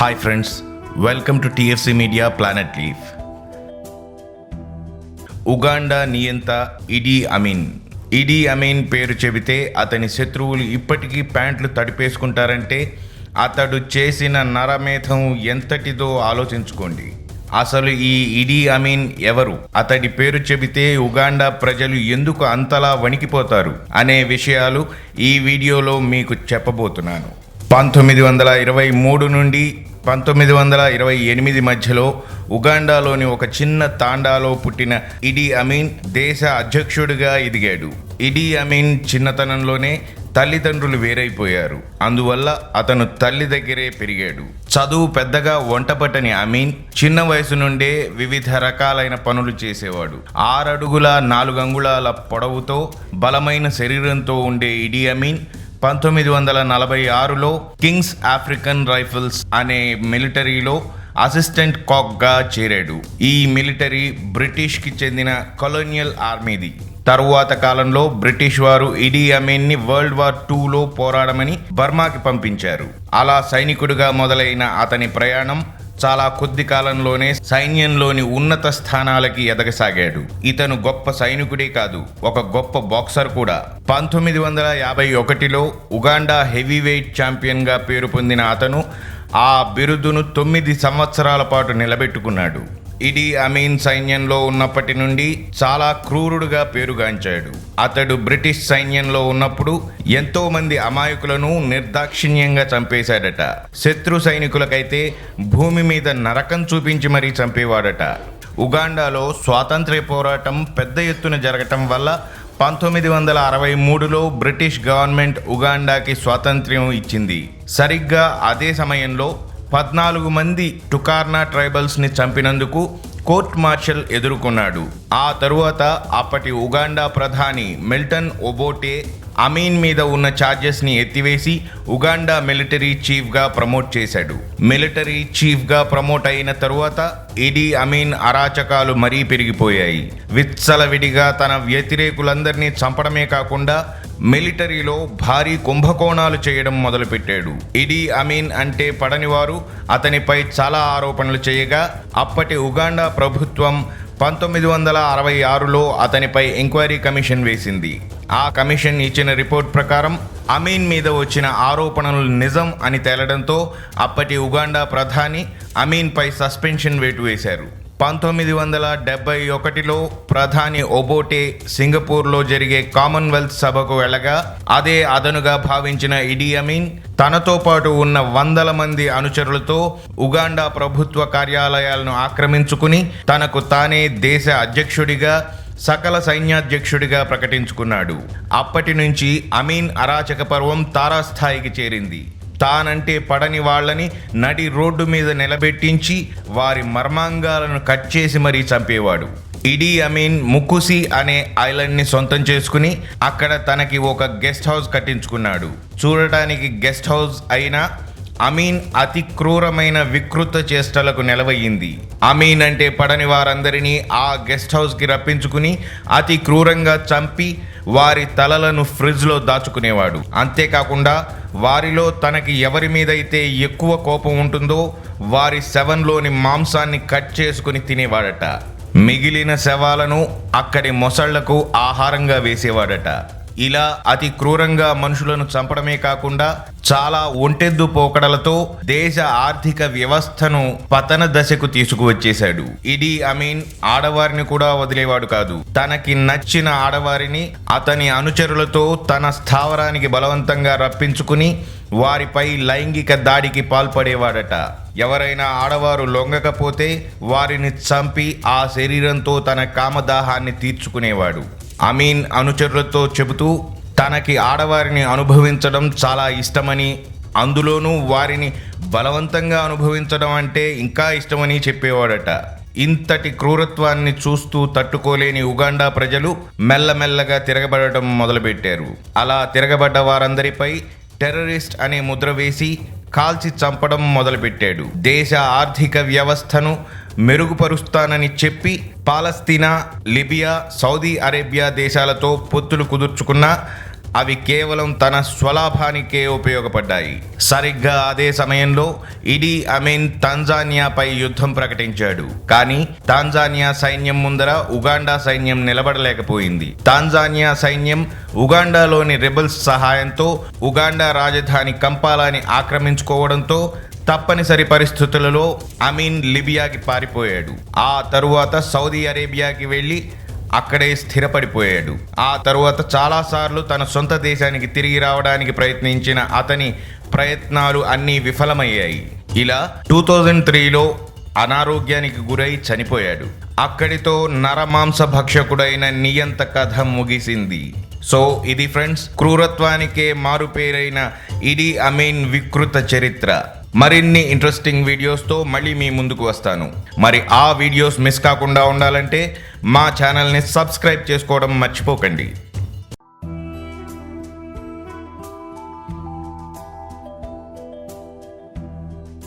Hi friends welcome to TFC media planet leaf Uganda నియంత Idi Amin ఇడీ Amin పేరు చెబితే అతని శత్రువులు ఇప్పటికీ ప్యాంట్లు తడిపేసుకుంటారంటే అతడు చేసిన నరమేధం ఎంతటిదో ఆలోచించుకోండి. అసలు ఈ ఇడీ అమీన్ ఎవరు? అతడి పేరు చెబితే ఉగాండా ప్రజలు ఎందుకు అంతలా వణికిపోతారు అనే విషయాలు ఈ వీడియోలో మీకు చెప్పబోతున్నాను. పంతొమ్మిది వందల ఇరవై మూడు నుండి పంతొమ్మిది వందల ఇరవై ఎనిమిది మధ్యలో ఉగాండాలోని ఒక చిన్న తాండాలో పుట్టిన ఇడీ అమీన్ దేశ అధ్యక్షుడిగా ఎదిగాడు. ఇడీ అమీన్ చిన్నతనంలోనే తల్లిదండ్రులు వేరైపోయారు. అందువల్ల అతను తల్లి దగ్గరే పెరిగాడు. చదువు పెద్దగా వంటపట్టని అమీన్ చిన్న వయసు నుండే వివిధ రకాలైన పనులు చేసేవాడు. ఆరడుగుల నాలుగు అంగుళాల పొడవుతో బలమైన శరీరంతో ఉండే ఇడీ అమీన్ పంతొమ్మిది వందల నలభై ఆరులో కింగ్స్ ఆఫ్రికన్ రైఫిల్స్ అనే మిలిటరీలో అసిస్టెంట్ కాక్గా చేరాడు. ఈ మిలిటరీ బ్రిటిష్కి చెందిన కొలోనియల్ ఆర్మీది. తరువాత కాలంలో బ్రిటిష్ వారు ఇడీ అమీన్ని వరల్డ్ వార్ టూలో పోరాడమని బర్మాకి పంపించారు. అలా సైనికుడిగా మొదలైన అతని ప్రయాణం చాలా కొద్ది కాలంలోనే సైన్యంలోని ఉన్నత స్థానాలకి ఎదగసాగాడు. ఇతను గొప్ప సైనికుడే కాదు ఒక గొప్ప బాక్సర్ కూడా. పంతొమ్మిది వందల యాభై ఒకటిలో ఉగాండా హెవీ వెయిట్ ఛాంపియన్గా పేరు పొందిన అతను ఆ బిరుదును తొమ్మిది సంవత్సరాల పాటు నిలబెట్టుకున్నాడు. ఇడీ అమీన్ సైన్యంలో ఉన్నప్పటి నుండి చాలా క్రూరుడుగా పేరుగాంచాడు. అతడు బ్రిటిష్ సైన్యంలో ఉన్నప్పుడు ఎంతో మంది అమాయకులను నిర్దాక్షిణ్యంగా చంపేశాడట. శత్రు సైనికులకైతే భూమి మీద నరకం చూపించి మరీ చంపేవాడట. ఉగాండాలో స్వాతంత్ర్య పోరాటం పెద్ద ఎత్తున జరగటం వల్ల పంతొమ్మిది వందల అరవై మూడులో బ్రిటిష్ గవర్నమెంట్ ఉగాండాకి స్వాతంత్ర్యం ఇచ్చింది. సరిగ్గా అదే సమయంలో పద్నాలుగు మంది టుకార్నా ట్రైబల్స్ని చంపినందుకు కోర్ట్ మార్షల్ ఎదుర్కొన్నాడు. ఆ తరువాత అప్పటి ఉగాండా ప్రధాని మిల్టన్ ఒబోటే అమీన్ మీద ఉన్న ఛార్జెస్ని ఎత్తివేసి ఉగాండా మిలిటరీ చీఫ్గా ప్రమోట్ చేశాడు. మిలిటరీ చీఫ్గా ప్రమోట్ అయిన తరువాత ఇడీ అమీన్ అరాచకాలు మరీ పెరిగిపోయాయి. విత్సలవిడిగా తన వ్యతిరేకులందరినీ చంపడమే కాకుండా మిలిటరీలో భారీ కుంభకోణాలు చేయడం మొదలుపెట్టాడు. ఇడీ అమీన్ అంటే పడనివారు. అతనిపై చాలా ఆరోపణలు చేయగా అప్పటి ఉగాండా ప్రభుత్వం పంతొమ్మిది వందల అరవై ఆరులో అతనిపై ఎంక్వైరీ కమిషన్ వేసింది. ఆ కమిషన్ ఇచ్చిన రిపోర్ట్ ప్రకారం అమీన్ మీద వచ్చిన ఆరోపణలు నిజం అని తేలడంతో అప్పటి ఉగాండా ప్రధాని అమీన్పై సస్పెన్షన్ వేటు వేశారు. పంతొమ్మిది వందల డెబ్బై ఒకటిలో ప్రధాని ఒబోటే సింగపూర్లో జరిగే కామన్వెల్త్ సభకు వెళ్ళగా అదే అదనుగా భావించిన ఇడీ అమీన్ తనతో పాటు ఉన్న వందల మంది అనుచరులతో ఉగాండా ప్రభుత్వ కార్యాలయాలను ఆక్రమించుకుని తనకు తానే దేశ అధ్యక్షుడిగా సకల సైన్యాధ్యక్షుడిగా ప్రకటించుకున్నాడు. అప్పటి నుంచి అమీన్ అరాచక పర్వం తారాస్థాయికి చేరింది. తానంటే పడని వాళ్ళని నడి రోడ్డు మీద నిలబెట్టించి వారి మర్మాంగాలను కట్ చేసి మరీ చంపేవాడు. ఇడీ అమీన్ ముకుసి అనే ఐలాండ్ని సొంతం చేసుకుని అక్కడ తనకి ఒక గెస్ట్ హౌస్ కట్టించుకున్నాడు. చూడటానికి గెస్ట్ హౌస్ అయినా అమీన్ అతి క్రూరమైన వికృత చేష్టలకు నెలవయ్యింది. అమీన్ అంటే పడని వారందరినీ ఆ గెస్ట్ హౌస్కి రప్పించుకుని అతి క్రూరంగా చంపి వారి తలలను ఫ్రిడ్జ్లో దాచుకునేవాడు. అంతేకాకుండా వారిలో తనకి ఎవరి మీదైతే ఎక్కువ కోపం ఉంటుందో వారి శవంలోని మాంసాన్ని కట్ చేసుకుని తినేవాడట. మిగిలిన శవాలను అక్కడి మొసళ్ళకు ఆహారంగా వేసేవాడట. ఇలా అతి క్రూరంగా మనుషులను చంపడమే కాకుండా చాలా ఒంటెద్దు పోకడలతో దేశ ఆర్థిక వ్యవస్థను పతన దశకు తీసుకువచ్చేశాడు. ఇడీ అమీన్ ఆడవారిని కూడా వదిలేవాడు కాదు. తనకి నచ్చిన ఆడవారిని అతని అనుచరులతో తన స్థావరానికి బలవంతంగా రప్పించుకుని వారిపై లైంగిక దాడికి పాల్పడేవాడట. ఎవరైనా ఆడవారు లొంగకపోతే వారిని చంపి ఆ శరీరంతో తన కామదాహాన్ని తీర్చుకునేవాడు. అమీన్ అనుచరులతో చెబుతూ తనకి ఆడవారిని అనుభవించడం చాలా ఇష్టమని అందులోనూ వారిని బలవంతంగా అనుభవించడం అంటే ఇంకా ఇష్టమని చెప్పేవాడట. ఇంతటి క్రూరత్వాన్ని చూస్తూ తట్టుకోలేని ఉగాండా ప్రజలు మెల్లమెల్లగా తిరగబడటం మొదలుపెట్టారు. అలా తిరగబడ్డ వారందరిపై టెర్రరిస్ట్ అనే ముద్ర వేసి కాల్చి చంపడం మొదలుపెట్టాడు. దేశ ఆర్థిక వ్యవస్థను మెరుగుపరుస్తానని చెప్పి పాలస్తీనా లిబియా సౌదీ అరేబియా దేశాలతో పొత్తులు కుదుర్చుకున్న అవి కేవలం తన స్వలాభానికే ఉపయోగపడ్డాయి. సరిగ్గా అదే సమయంలో ఇడీ అమీన్ తాంజానియాపై యుద్ధం ప్రకటించాడు. కానీ తాంజానియా సైన్యం ముందర ఉగాండా సైన్యం నిలబడలేకపోయింది. తాంజానియా సైన్యం ఉగాండాలోని రెబల్స్ సహాయంతో ఉగాండా రాజధాని కంపాలాని ఆక్రమించుకోవడంతో తప్పనిసరి పరిస్థితులలో అమీన్ లిబియాకి పారిపోయాడు. ఆ తరువాత సౌదీ అరేబియాకి వెళ్ళి అక్కడే స్థిరపడిపోయాడు. ఆ తరువాత చాలాసార్లు తన సొంత దేశానికి తిరిగి రావడానికి ప్రయత్నించిన అతని ప్రయత్నాలు అన్నీ విఫలమయ్యాయి. ఇలా టూ థౌజండ్ త్రీలో అనారోగ్యానికి గురై చనిపోయాడు. అక్కడితో నరమాంస భక్షకుడైన నియంత కథ ముగిసింది. సో ఇది ఫ్రెండ్స్ క్రూరత్వానికే మారుపేరైన ఇడీ అమీన్ వికృత చరిత్ర. మరిన్ని ఇంట్రెస్టింగ్ వీడియోస్తో మళ్ళీ మీ ముందుకు వస్తాను. మరి ఆ వీడియోస్ మిస్ కాకుండా ఉండాలంటే మా ఛానల్ని సబ్స్క్రైబ్ చేసుకోవడం మర్చిపోకండి.